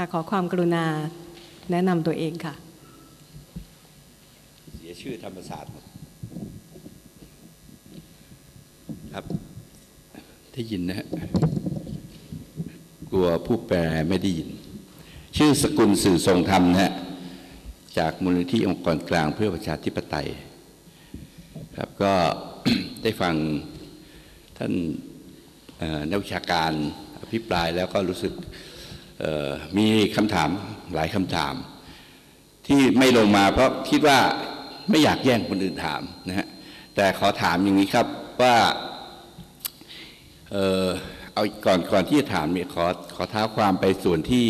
ค่ะขอความกรุณาแนะนำตัวเองค่ะ เสียชื่อธรรมศาสตร์ครับ ได้ยินนะฮะกลัวผู้แปลไม่ได้ยิน ชื่อสกุลสื่อทรงธรรมนะฮะจากมูลนิธิองค์กรกลางเพื่อประชาธิปไตย ครับก็ได้ฟังท่านนักวิชาการอภิปรายแล้วก็รู้สึก มีคำถามหลายคำถาม ที่ไม่ลงมาเพราะคิดว่าไม่อยากแย่งคนอื่นถามนะฮะแต่ขอถามอย่างนี้ครับว่าเออเอาก่อนก่อนที่จะถามเนี่ยขอขอท้าความไปส่วนที่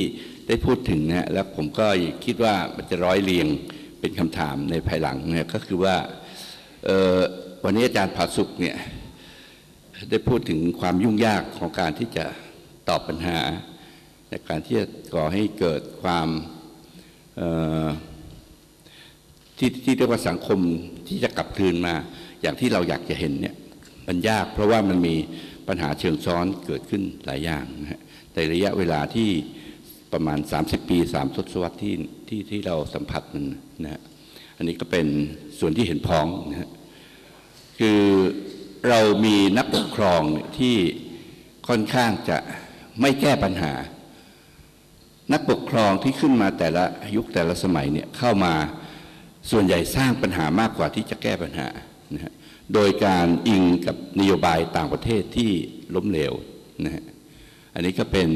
ได้พูดถึงนะแล้วผมก็คิดว่ามันจะร้อยเรียงเป็นคำถามในภายหลังเนี่ยก็คือว่าวันนี้อาจารย์ผาสุกเนี่ยได้พูดถึงความยุ่งยากของการที่จะตอบปัญหา ในการที่จะก่อให้เกิดความที่ที่เรียกว่าสังคมที่จะกลับคืนมา อย่างที่เราอยากจะเห็นเนี่ยมันยาก เพราะว่ามันมีปัญหาเชิงซ้อนเกิดขึ้นหลายอย่างนะฮะในระยะเวลาที่ประมาณ 30 ปี 3 ทศวรรษที่ที่ที่เราสัมผัสมันนะฮะอันนี้ก็เป็นส่วนที่เห็นพ้องนะฮะคือเรามีนักปกครองที่ค่อนข้างจะไม่แก้ปัญหา นักปกครองที่ขึ้นมาแต่ละยุคแต่ละสมัยเนี่ยเข้ามาส่วนใหญ่สร้างปัญหามากกว่าที่จะแก้ปัญหานะฮะโดยการอิงกับนโยบายต่างประเทศที่ล้มเหลวนะฮะอันนี้ก็เป็น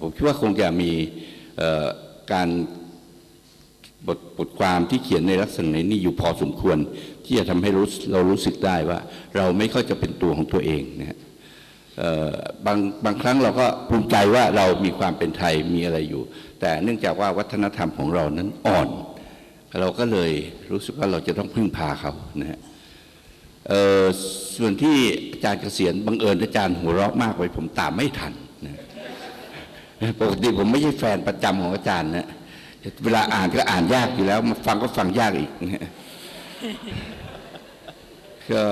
ผมคิดว่าคงจะมีการบทบทความที่เขียนในลักษณะนี้อยู่พอสมควร ที่จะทำให้รู้เรารู้สึกได้ว่า เราไม่ค่อยจะเป็นตัวของตัวเองนะฮะ บางบางครั้งเราก็ภูมิใจว่าเรามีความเป็นไทยมีอะไรอยู่ แต่เนื่องจากว่าวัฒนธรรมของเรานั้นอ่อน เราก็เลยรู้สึกว่าเราจะต้องพึ่งพาเขานะฮะส่วนที่อาจารย์เกษียณบังเอิญอาจารย์หัวเราะมากไปผมตามไม่ทันนะปกติผมไม่ใช่แฟนประจำของอาจารย์นะเวลาอ่านก็อ่านยากอยู่แล้วมาฟังก็ฟังยากอีกนะก็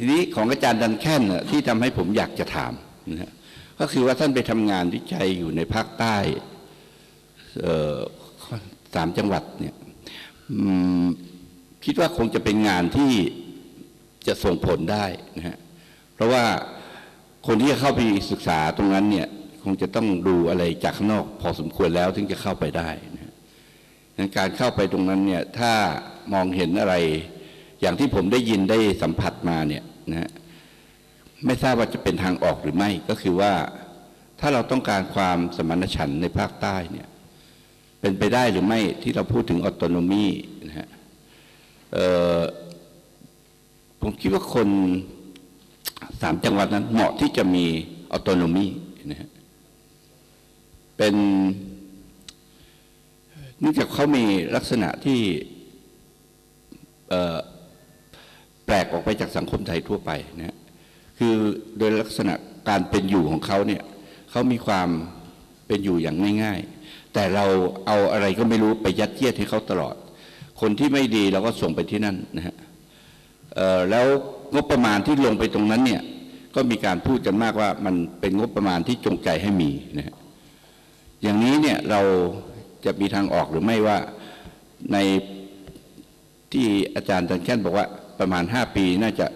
ทีนี้ของอาจารย์ดันแค่นที่ทำให้ผมอยากจะถามนะฮะก็คือว่าท่านไปทำงานวิจัยอยู่ในภาคใต้สามจังหวัดเนี่ยคิดว่าคงจะเป็นงานที่จะส่งผลได้นะฮะเพราะว่าคนที่จะเข้าไปศึกษาตรงนั้นเนี่ยคงจะต้องดูอะไรจากข้างนอกพอสมควรแล้วถึงจะเข้าไปได้นะการเข้าไปตรงนั้นเนี่ยถ้ามองเห็นอะไร อย่างที่ผมได้ยินได้สัมผัสมาเนี่ยนะฮะไม่ทราบว่าจะเป็นทางออกหรือไม่ ก็คือว่าถ้าเราต้องการความสมานฉันท์ในภาคใต้เนี่ยเป็นไปได้หรือไม่ที่เราพูดถึงออโตโนมีนะฮะผมคิดว่าคนสามจังหวัดนั้นเหมาะที่จะมีออโตโนมีนะฮะเป็นเนื่องจากเขามีลักษณะที่เอ่อ แปลกออกไปจากสังคมไทยทั่วไปนะคือโดยลักษณะการเป็นอยู่ของเขาเนี่ยเขามีความเป็นอยู่อย่างง่ายๆ แต่เราเอาอะไรก็ไม่รู้ไปยัดเยียดให้เขาตลอด คนที่ไม่ดีเราก็ส่งไปที่นั่นนะฮะแล้วงบประมาณที่ลงไปตรงนั้นเนี่ยก็มีการพูดกันมากว่ามันเป็นงบประมาณที่จงใจให้มีนะฮะอย่างนี้เนี่ยเราจะมีทางออกหรือไม่ว่าในที่อาจารย์ดันแค่นบอกว่า ประมาณ 5 ปีน่าจะ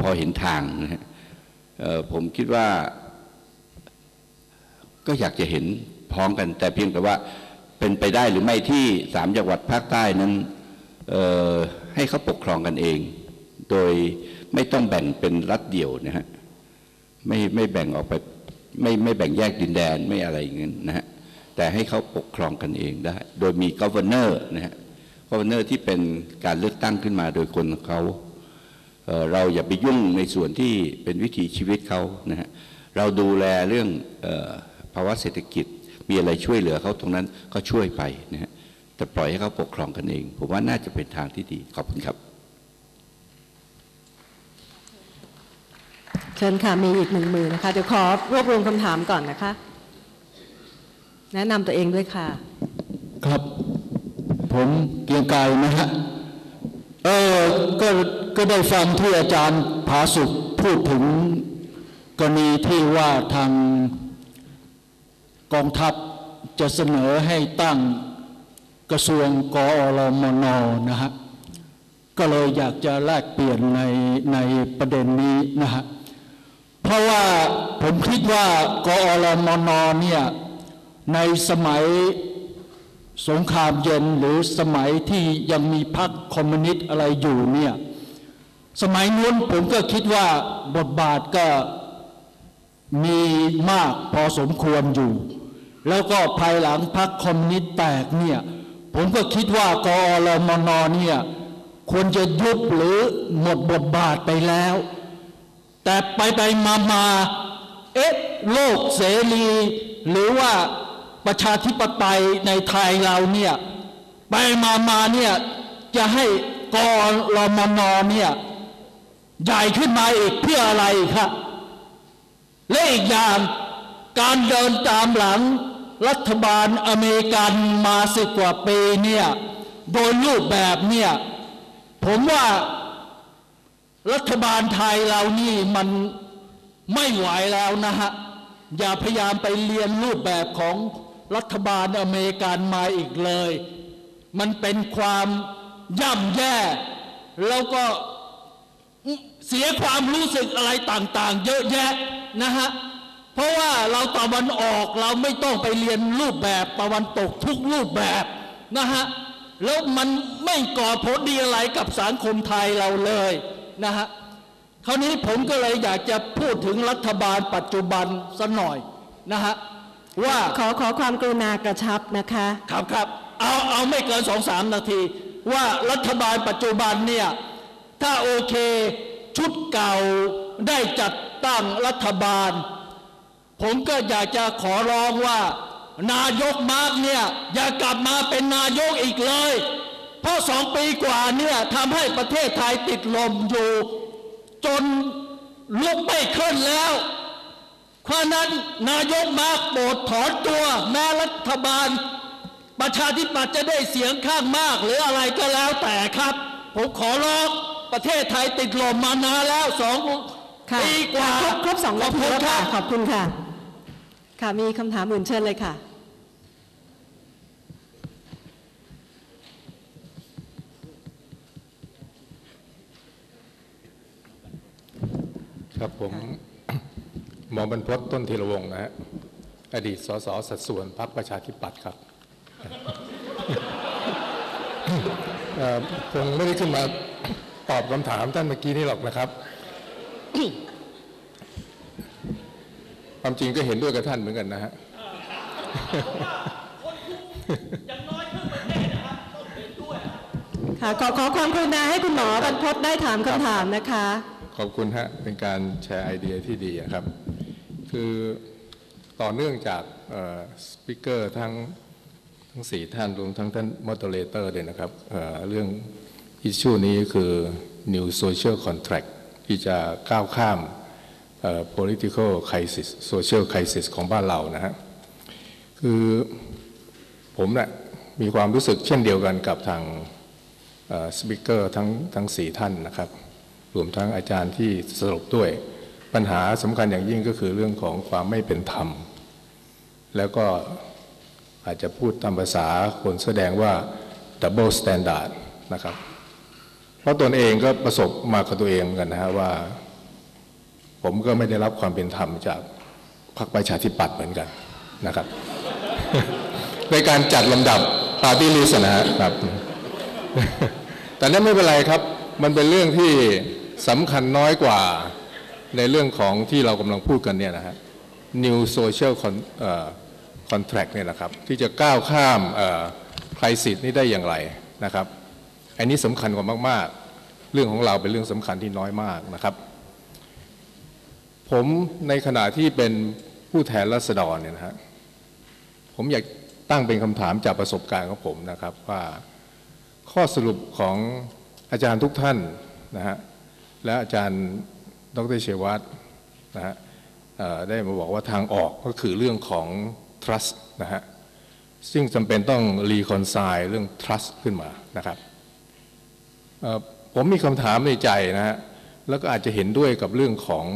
พอเห็นทางนะฮะผมคิดว่าก็อยากจะเห็นพ้องกัน แต่เพียงแต่ว่าเป็นไปได้หรือไม่ที่สามจังหวัดภาคใต้นั้นให้เขาปกครองกันเอง โดยไม่ต้องแบ่งเป็นรัฐเดี่ยวนะฮะไม่ไม่แบ่งออกไปไม่ไม่แบ่งแยกดินแดนไม่อะไรอย่างนั้นนะฮะแต่ให้เขาปกครองกันเองได้ โดยมีก o v e r n เนอร์นะฮะก o v e r n เนอร์ที่เป็นการเลือกตั้งขึ้นมาโดยคนเขา เอ่อเราอย่าไปยุ่งในส่วนที่เป็นวิถีชีวิตเขานะฮะเราดูแลเรื่องเออภาวะเศรษฐกิจมีอะไรช่วยเหลือเขาตรงนั้นก็ช่วยไปนะฮะแต่ปล่อยให้เขาปกครองกันเอง ผมว่าน่าจะเป็นทางที่ดีขอบคุณครับเชิญค่ะมีอีกหนึ่งมือนะคะเดี๋ยวขอรวบรวมคำถามก่อนนะคะ แนะนำตัวเองด้วยค่ะ ครับ ผมเกรียงไกรนะฮะ เออก็ก็ได้ฟังที่อาจารย์ผาสุขพูดถึงกรณีที่ว่าทางกองทัพจะเสนอให้ตั้งกระทรวงกอรมนนะฮะก็เลยอยากจะแลกเปลี่ยนในในประเด็นนี้นะฮะเพราะว่าผมคิดว่ากอรมนเนี่ยในสมัย สงครามเย็นหรือสมัยที่ยังมีพรรคคอมมิวนิสต์อะไรอยู่เนี่ยสมัยนู้นผมก็คิดว่าบทบาทก็มีมากพอสมควรอยู่ แล้วก็ภายหลังพรรคคอมมิวนิสต์แตกเนี่ยผมก็คิดว่ากอรมนเนี่ยควรจะยุบหรือหมดบทบาทไปแล้ว แต่ไปไปมามาเอ๊ะโลกเสรี หรือว่า ประชาธิปไตยในไทยเราเนี่ยไปมามาเนี่ยจะให้กอรมนเนี่ยใหญ่ขึ้นมาอีกเพื่ออะไรครับและอีกอย่างการเดินตามหลังรัฐบาลอเมริกันมาสิบกว่าปีเนี่ยโดยรูปแบบเนี่ยผมว่ารัฐบาลไทยเรานี่มันไม่ไหวแล้วนะฮะ อย่าพยายามไปเรียนรูปแบบของ รัฐบาลอเมริกันมาอีกเลย มันเป็นความย่ำแย่ แล้วก็เสียความรู้สึกอะไรต่างๆ เยอะแยะนะฮะ เพราะว่าเราตะวันออกเราไม่ต้องไปเรียนรูปแบบตะวันตกทุกรูปแบบนะฮะ แล้วมันไม่ก่อผลดีอะไรกับสังคมไทยเราเลยนะฮะคราวนี้ผมก็เลยอยากจะพูดถึงรัฐบาลปัจจุบันสักหน่อยนะฮะ ว่าขอขอความกรุณากระชับนะคะครับครับเอาเอาไม่เกินสองสามนาที ว่ารัฐบาลปัจจุบันเนี่ยถ้าโอเคชุดเก่าได้จัดตั้งรัฐบาล ผมก็อยากจะขอร้องว่า นายกมาร์กเนี่ยอย่ากลับมาเป็นนายกอีกเลย เพราะสองปีกว่าเนี่ยทำให้ประเทศไทยติดลมอยู่ จนลุกไม่ขึ้นแล้ว เพราะนั้นนายกมาร์กโปรดถอนตัว แม้รัฐบาล ประชาธิปัตย์จะได้เสียงข้างมาก หรืออะไรก็แล้วแต่ครับ ผมขอร้องประเทศไทยติดลมมานานแล้วสองค่ะปีกว่าครบครบสองนาทีขอบแล้วณคค่ะรับขอบคุณค่ะ ค่ะมีคำถามอื่นเชิญเลยค่ะ ครับผม ห มอบรรพตต้นธีรวงศ์นะฮะอดีตสสสัดส่วนพรรคประชาธิปัตย์ครับเอ่อคงไม่ได้ขึ้นมาตอบคำถามท่านเมื่อกี้นี่หรอกนะครับ ความจริงก็เห็นด้วยกับท่านเหมือนกันนะฮะค่ะขอขอความกรุณาให้คุณหมอบรรพตได้ถามคำถามนะคะ ขอบคุณฮะ เป็นการแชร์ไอเดียที่ดีอะครับ คือต่อเนื่องจากสปิเกอร์ทั้งทั้งสี่ท่านรวมทั้งท่านมอ d เลเตอร์เลยนะครับเเรื่องอิชชูนี้คือ new social contract ที่จะก้าวข้าม political crisis social crisis ของบ้านเรานะฮะคือผมเนะี่ยมีความรู้สึกเช่นเดียวกันกับทางสปิเกอร์ทั้งทั้งสี่ท่านนะครับ รวมทั้งอาจารย์ที่สรุปด้วย ปัญหาสำคัญอย่างยิ่งก็คือเรื่องของความไม่เป็นธรรม แล้วก็อาจจะพูดตามภาษาคนแสดงว่า double standard นะครับ เพราะตนเองก็ประสบมากับตัวเองเหมือนกันนะฮะว่า ผมก็ไม่ได้รับความเป็นธรรมจากพรรคประชาธิปัตย์เหมือนกันนะครับ ในการจัดลำดับปาร์ตี้ลิสนะฮะครับ แต่นั่นไม่เป็นไรครับ มันเป็นเรื่องที่สำคัญน้อยกว่า ในเรื่องของที่เรากำลังพูดกันเนี่ยนะฮะ new social Contract เนี่ยนะครับ ที่จะก้าวข้ามใครสิทธิ์นี้ได้อย่างไรนะครับ อันนี้สำคัญกว่ามาก ๆ เรื่องของเราเป็นเรื่องสำคัญที่น้อยมากนะครับ ผมในขณะที่เป็นผู้แทนรัษฎรเนี่ยนะฮะ ผมอยากตั้งเป็นคำถามจากประสบการณ์ของผมนะครับว่าข้อสรุปของอาจารย์ทุกท่านนะฮะและอาจารย์ ดรเชวัตนะฮะได้มาบอกว่าทางออกก็คือเรื่องของ trust นะฮะซึ่งจำเป็นต้อง reconcile เรื่อง trust ขึ้นมานะครับผมมีคำถามในใจนะฮะแล้วก็อาจจะเห็นด้วยกับเรื่องของ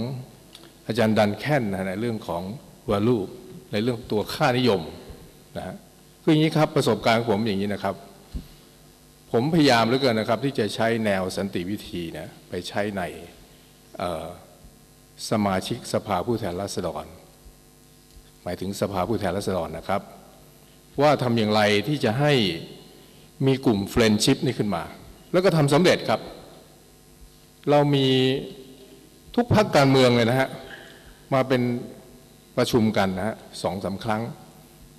อาจารย์ดันแคนนะในเรื่องของ value ในเรื่องตัวค่านิยมนะฮะคืออย่างนี้ครับประสบการณ์ของผมอย่างนี้นะครับ ผมพยายามเหลือเกินนะครับ ที่จะใช้แนวสันติวิธีนะไปใช้ใน สมาชิกสภาผู้แทนราษฎร หมายถึงสภาผู้แทนราษฎรนะครับ ว่าทำอย่างไรที่จะให้มีกลุ่มเฟรนชิพนี่ขึ้นมา แล้วก็ทำสำเร็จครับ เรามีทุกพักการเมืองเลยนะฮะ มาเป็นประชุมกันนะฮะสองสามครั้ง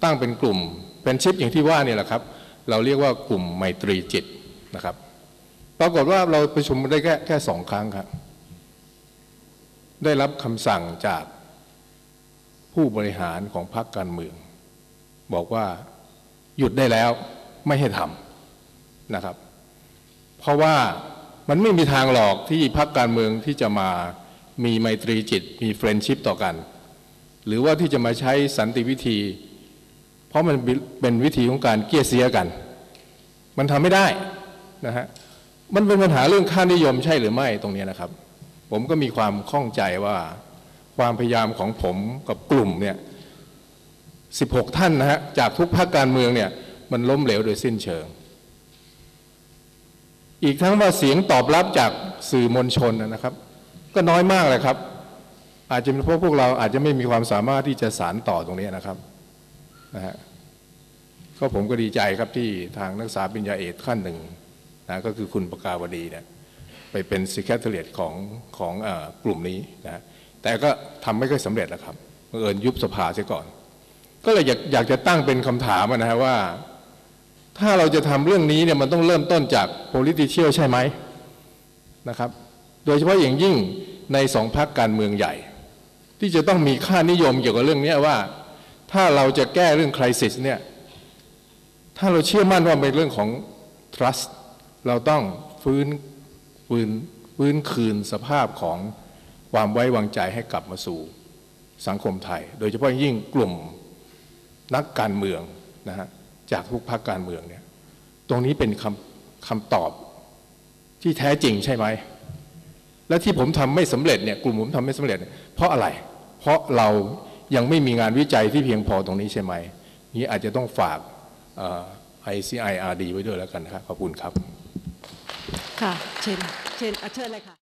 ตั้งเป็นกลุ่มเป็นชิปอย่างที่ว่านี่แหละครับ เราเรียกว่ากลุ่มไมตรีจิตนะครับ ปรากฏว่าเราประชุมได้แค่แค่สองครั้งครับ ได้รับคำสั่งจากผู้บริหารของพรรคการเมือง บอกว่าหยุดได้แล้วไม่ให้ทำนะครับ เพราะว่ามันไม่มีทางหลอกที่พรรคการเมืองที่จะมามีไมตรีจิต มีเฟรนชิพต่อกัน หรือว่าที่จะมาใช้สันติวิธี เพราะมันเป็นวิธีของการเกลี้ยเสียกัน มันทำไม่ได้นะฮะมันเป็นปัญหาเรื่องค่านิยมใช่หรือไม่ตรงนี้นะครับ ผมก็มีความข้องใจว่าความพยายามของผมกับกลุ่มเนี่ย16ท่านนะฮะจากทุกภาคการเมืองเนี่ยมันล้มเหลวโดยสิ้นเชิง อีกทั้งว่าเสียงตอบรับจากสื่อมวลชนนะครับ ก็น้อยมากเลยครับ อาจจะเป็นเพราะพวกเราอาจจะไม่มีความสามารถที่จะสารต่อตรงนี้นะครับนะฮะก็ผมก็ดีใจครับที่ทางนักศึกษาปริญญาเอกขั้นหนึ่งนะก็คือคุณประกาวดีเนี่ย ไปเป็นซิกเ e เทเรียของของอกลุ่มนี้นะแต่ก็ทำไม่ค่อยสำเร็จแล้วครับเอิญยุบสภาเสียก่อน ก็เลยอยากอยากจะตั้งเป็นคำถามนะฮะว่า ถ้าเราจะทำเรื่องนี้เนี่ยมันต้องเริ่มต้นจาก political ใช่ไหมนะครับ โดยเฉพาะอย่างยิ่งในสองพรรคการเมืองใหญ่ ที่จะต้องมีค่านิยมเกี่ยวกับเรื่องนี้ว่า ถ้าเราจะแก้เรื่อง crisis เนี่ยถ้าเราเชื่อมั่นว่าเป็นเรื่องของ trust เราต้องฟื้น ฟื้นฟื้นคืนสภาพของความไว้วางใจให้กลับมาสู่สังคมไทย โดยเฉพาะยิ่งกลุ่มนักการเมืองนะฮะจากทุกพรรคการเมืองเนี่ยตรงนี้เป็นคำคำตอบที่แท้จริงใช่ไหม และที่ผมทำไม่สำเร็จเนี่ยกลุ่มผมทำไม่สำเร็จเเพราะอะไร เพราะเรายังไม่มีงานวิจัยที่เพียงพอตรงนี้ใช่ไหม นี้อาจจะต้องฝากเอ่อ ICIRD ไว้ด้วยแล้วกันครับขอบคุณครับ ค่ะ เชิญ เชิญอะเชิญเลยค่ะ